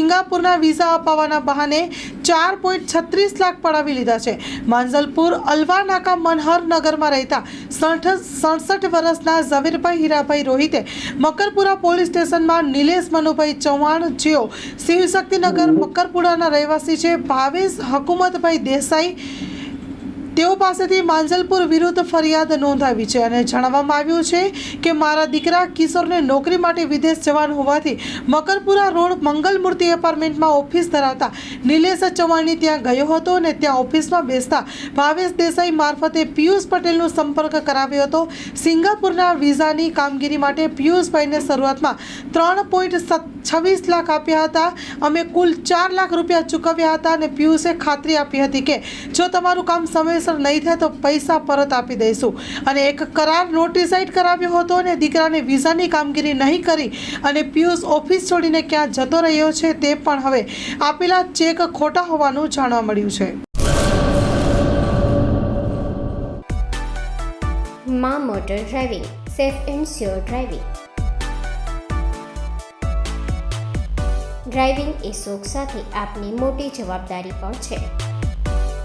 સિંગાપુરના visa અપાવવાના બહાને ચાર point છત્રીસ લાખ પડાવી લીધા છે. માંજલપુર, અલવા, નાકા મનહરનગરમાં રહેતા સડસઠ સડસઠ વર્ષના ઝવેરભાઈ હીરાભાઈ રોહિતે મકરપુરા પોલીસ સ્ટેશનમાં નિલેશ મનુભાઈ ચૌહાણ જેઓ શિવશક્તિનગર મકરપુરાના રહેવાસી છે. ભાવેશ હકુમતભાઈ દેસાઈ તેઓ પાસેથી માંજલપુર વિરુદ્ધ ફરિયાદ નોંધાવી છે અને જણાવવામાં આવ્યું છે કે મારા દીકરા કિશોરને નોકરી માટે વિદેશ જવાનું હોવાથી મકરપુરા રોડ મંગલમૂર્તિ એપાર્ટમેન્ટમાં ઓફિસ ધરાવતા નિલેશ ચવાણી ત્યાં ગયો હતો અને ત્યાં ઓફિસમાં બેસતા ભાવેશ દેસાઈ મારફતે પિયુષ પટેલનો સંપર્ક કરાવ્યો હતો. સિંગાપુરના વિઝાની કામગીરી માટે પિયુષભાઈને શરૂઆતમાં ત્રણ પોઈન્ટ છવ્વીસ લાખ આપ્યા હતા. અમે કુલ ચાર લાખ રૂપિયા ચૂકવ્યા હતા અને પિયુષે ખાતરી આપી હતી કે જો તમારું કામ સમયસર નહીં થાય તો પૈસા પરત આપી દઈશું. અને એક કરાર નોટિસાઇડ કરાવ્યો હતો અને દીકરાને વિઝાની કામગીરી નહીં કરી અને પિયુષ ઓફિસ છોડીને ક્યાં જતો રહ્યો છે તે પણ હવે આપેલા ચેક ખોટા હોવાનું જાણવા મળ્યું છે. માં motor driving, safe and sure driving. Driving એ શોખ સાથે આપની મોટી જવાબદારી પણ છે.